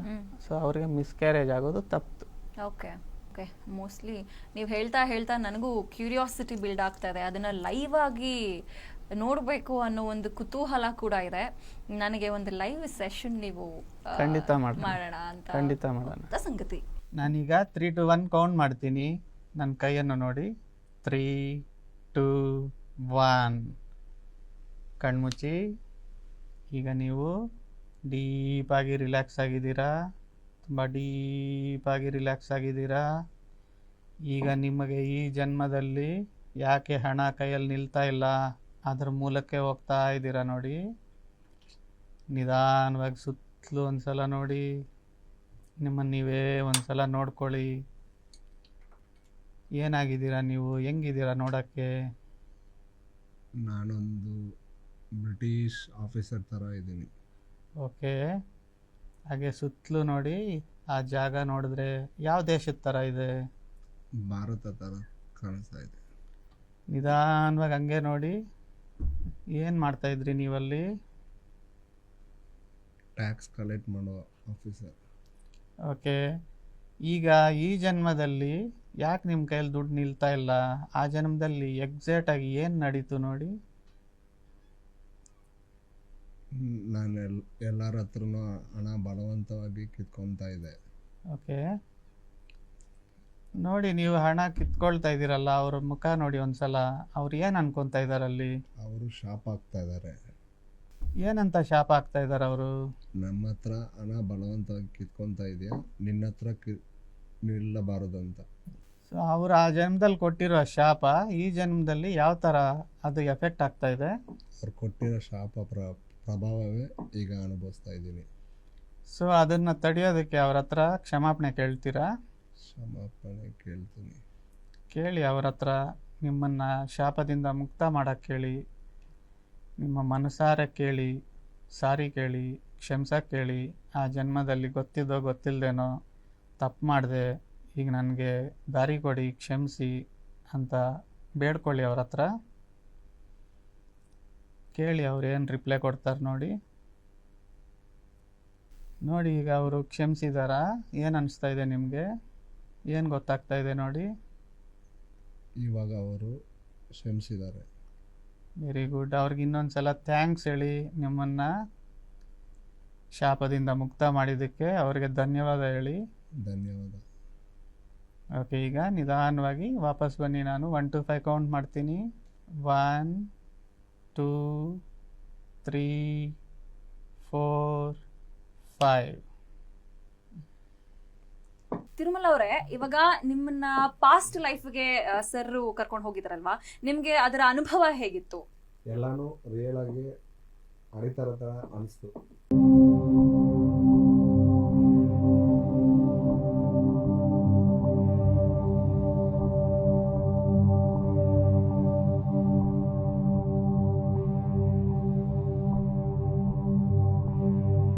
ಸೊ ಮಿಸ್ ಮಿಸ್ಕ್ಯಾರೇಜ್ ಆಗೋದು ತಪ್ಪು. ಓಕೆ ಓಕೆ ಮೋಸ್ಟ್ಲಿ ನೀವು ಹೇಳ್ತಾ ಹೇಳ್ತಾ ನನಗೂ ಕ್ಯೂರಿಯಾಸಿಟಿ ಬಿಲ್ಡ್ ಆಗ್ತಾ ಇದೆ. ಅದನ್ನ ಲೈವ್ ಆಗಿ ನೋಡಬೇಕು ಅನ್ನೋ ಒಂದು ಕುತೂಹಲ ಕೂಡ ಇದೆ. ನನಗೆ ಒಂದು ಲೈವ್ ಸೆಷನ್ ನೀವು ಖಂಡಿತ ಮಾಡೋಣ. ಅಂತ ಖಂಡಿತ ಮಾಡೋಣ. ಸಂಗತಿ. ನಾನೀಗ ತ್ರೀ ಟು ಒನ್ ಕೌಂಟ್ ಮಾಡ್ತೀನಿ. ನನ್ನ ಕೈಯನ್ನು ನೋಡಿ. ತ್ರೀ ಟು ಒನ್ ಕಣ್ಮುಚ್ಚಿ ಈಗ ನೀವು ಡೀಪಾಗಿ ರಿಲ್ಯಾಕ್ಸ್ ಆಗಿದ್ದೀರಾ? ತುಂಬ ಡೀಪಾಗಿ ರಿಲ್ಯಾಕ್ಸ್ ಆಗಿದ್ದೀರಾ? ಈಗ ನಿಮಗೆ ಈ ಜನ್ಮದಲ್ಲಿ ಯಾಕೆ ಹಣ ಕೈಯಲ್ಲಿ ನಿಲ್ತಾ ಇಲ್ಲ? ಅದ್ರ ಮೂಲಕ್ಕೆ ಹೋಗ್ತಾ ಇದ್ದೀರಾ ನೋಡಿ. ನಿಧಾನವಾಗಿ ಸುತ್ತಲೂ ಒಂದ್ಸಲ ನೋಡಿ. ನಿಮ್ಮನ್ನು ನೀವೇ ಒಂದ್ಸಲ ನೋಡ್ಕೊಳ್ಳಿ. ಏನಾಗಿದ್ದೀರಾ ನೀವು? ಹೆಂಗಿದ್ದೀರಾ ನೋಡೋಕ್ಕೆ? ನಾನೊಂದು ಬ್ರಿಟಿಷ್ ಆಫೀಸರ್ ಥರ ಇದ್ದೀನಿ. ಓಕೆ. ಹಾಗೆ ಸುತ್ತಲೂ ನೋಡಿ ಆ ಜಾಗ ನೋಡಿದ್ರೆ ಯಾವ ದೇಶದ ಥರ ಇದೆ? ಭಾರತ ಥರ ಕಾಣಿಸ್ತಾ ಇದೆ. ನಿಧಾನವಾಗಿ ಹಂಗೆ ನೋಡಿ. ಏನು ಮಾಡ್ತಾ ಇದ್ರಿ ನೀವಲ್ಲಿ? ಟ್ಯಾಕ್ಸ್ ಕಲೆಕ್ಟ್ ಮಾಡುವ ಆಫೀಸರ್ ಓಕೆ. ಈಗ ಈ ಜನ್ಮದಲ್ಲಿ ಯಾಕೆ ನಿಮ್ಮ ಕೈಯಲ್ಲಿ ದುಡ್ಡು ನಿಲ್ತಾ ಇಲ್ಲ? ಆ ಜನ್ಮದಲ್ಲಿ ಎಕ್ಸಾಕ್ಟಾಗಿ ಏನು ನಡೀತು ನೋಡಿ? ನಾನು ಎಲ್ ಎಲ್ಲರ ಹತ್ರನೂ ಹಣ ಬಲವಂತವಾಗಿ ಕಿತ್ಕೊತಾ ಇದೆ ಓಕೆ. ನೋಡಿ ನೀವು ಹಣ ಕಿತ್ಕೊಳ್ತಾ ಇದ್ದೀರಲ್ಲ ಅವ್ರ ಮುಖ ನೋಡಿ ಒಂದ್ಸಲ ಅವ್ರು ಏನು ಅನ್ಕೊಂತ ಇದ್ದಾರೆ ಅಲ್ಲಿ? ಅವರು ಶಾಪ್ ಆಗ್ತಾ ಇದ್ದಾರೆ ಏನಂತ ಶಾಪ ಆಗ್ತಾ ಇದ್ದಾರೆ ಅವರು? ನಮ್ಮ ಹತ್ರ ಹಣ ಬಲವಂತವಾಗಿ ಕಿತ್ಕೊತಾ ಇದೆಯಾ? ನಿನ್ನ ಹತ್ರ ಕಿ ನಿಲ್ಲಬಾರದು ಅಂತ ಸೊ ಅವರು ಆ ಜನ್ಮದಲ್ಲಿ ಕೊಟ್ಟಿರೋ ಶಾಪ ಈ ಜನ್ಮದಲ್ಲಿ ಯಾವ ಥರ ಅದು ಎಫೆಕ್ಟ್ ಆಗ್ತಾ ಇದೆ? ಅವ್ರು ಕೊಟ್ಟಿರೋ ಶಾಪ ಪ್ರ ಪ್ರಭಾವವೇ ಈಗ ಅನುಭವಿಸ್ತಾ ಇದ್ದೀನಿ. ಸೊ ಅದನ್ನು ತಡೆಯೋದಕ್ಕೆ ಅವ್ರ ಹತ್ರ ಕ್ಷಮಾಪಣೆ ಕೇಳ್ತೀರಾ? ಕ್ಷಮಾಪಣೆ ಕೇಳ್ತೀನಿ. ಕೇಳಿ ಅವ್ರ ಹತ್ರ ನಿಮ್ಮನ್ನು ಶಾಪದಿಂದ ಮುಕ್ತ ಮಾಡೋಕ್ಕೆ ಕೇಳಿ ನಿಮ್ಮ ಮನಸಾರ ಕೇಳಿ ಸಾರಿ ಕೇಳಿ ಕ್ಷಮಸ ಕೇಳಿ ಆ ಜನ್ಮದಲ್ಲಿ ಗೊತ್ತಿದ್ದೋ ಗೊತ್ತಿಲ್ಲದೇನೋ ತಪ್ಪು ಮಾಡಿದೆ ಈಗ ನನಗೆ ದಾರಿ ಕೊಡಿ ಕ್ಷಮಿಸಿ ಅಂತ ಬೇಡ್ಕೊಳ್ಳಿ ಅವ್ರ ಹತ್ರ. ಕೇಳಿ ಅವ್ರು ಏನು ರಿಪ್ಲೈ ಕೊಡ್ತಾರೆ ನೋಡಿ. ನೋಡಿ ಈಗ ಅವರು ಕ್ಷಮಿಸಿದಾರಾ? ಏನು ಅನಿಸ್ತಾ ಇದೆ ನಿಮಗೆ? ಏನು ಗೊತ್ತಾಗ್ತಾ ಇದೆ ನೋಡಿ. ಇವಾಗ ಅವರು ಕ್ಷಮಿಸಿದ್ದಾರೆ. ವೆರಿ ಗುಡ್ ಅವ್ರಿಗೆ ಇನ್ನೊಂದು ಸಲ ಥ್ಯಾಂಕ್ಸ್ ಹೇಳಿ ನಿಮ್ಮನ್ನು ಶಾಪದಿಂದ ಮುಕ್ತ ಮಾಡಿದ್ದಕ್ಕೆ ಅವರಿಗೆ ಧನ್ಯವಾದ ಹೇಳಿ. ಧನ್ಯವಾದ. ಓಕೆ ಈಗ ನಿಧಾನವಾಗಿ ವಾಪಸ್ ಬನ್ನಿ ನಾನು. ಒನ್ ಟು ಫೈವ್ ಕೌಂಟ್ ಮಾಡ್ತೀನಿ. One two three four five. Tirumala ಅವರೇ ಇವಾಗ ನಿಮ್ಮನ್ನ ಪಾಸ್ಟ್ ಲೈಫ್ಗೆ ಸರ್ ಕರ್ಕೊಂಡು ಹೋಗಿದ್ರಲ್ವಾ? ನಿಮ್ಗೆ ಅದರ ಅನುಭವ ಹೇಗಿತ್ತು? ಎಲ್ಲಾನು ರಿಯಲ್ ಆಗಿ ಅಡಿತರ ಅನಿಸ್ತು.